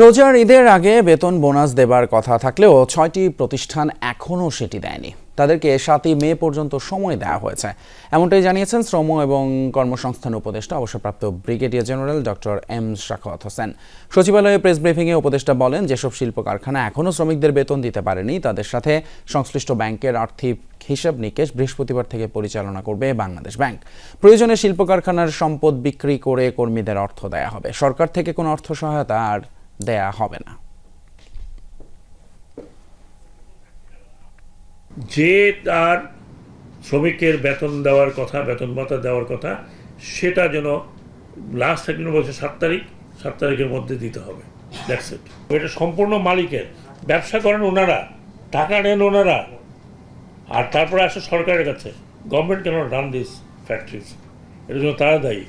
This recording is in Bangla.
রোজার ঈদের আগে বেতন বোনাস দেবার কথা থাকলেও ছয়টি প্রতিষ্ঠান এখনও সেটি দেয়নি। তাদেরকে সাতই মে পর্যন্ত সময় দেওয়া হয়েছে। এমনটাই জানিয়েছেন শ্রম এবং কর্মসংস্থান উপদেষ্টা, অবসরপ্রাপ্ত brigadier general doctor M Sakhawat Hossain. সচিবালয়ে প্রেস ব্রিফিংয়ে উপদেষ্টা বলেন, যেসব শিল্প কারখানা এখনও শ্রমিকদের বেতন দিতে পারেনি, তাদের সাথে সংশ্লিষ্ট ব্যাংকের আর্থিক হিসাব নিকেশ বৃহস্পতিবার থেকে পরিচালনা করবে বাংলাদেশ ব্যাংক। প্রয়োজনে শিল্প কারখানার সম্পদ বিক্রি করে কর্মীদের অর্থ দেয়া হবে। সরকার থেকে কোনো অর্থ সহায়তা আর দেয়া হবে না। যে তার শ্রমিকের বেতন দেওয়ার কথা, বেতন ভাতা দেওয়ার কথা, সেটা যেন লাস্ট থাকলে বলছে সাত তারিখ, সাত তারিখের মধ্যে দিতে হবে। এটা সম্পূর্ণ মালিকের। ব্যবসা করেন ওনারা, টাকা নেন ওনারা। আর তারপরে আসে সরকারের কাছে গভর্নমেন্ট কেন রান দিস ফ্যাক্টরিজ এর জন্য তারা দায়ী।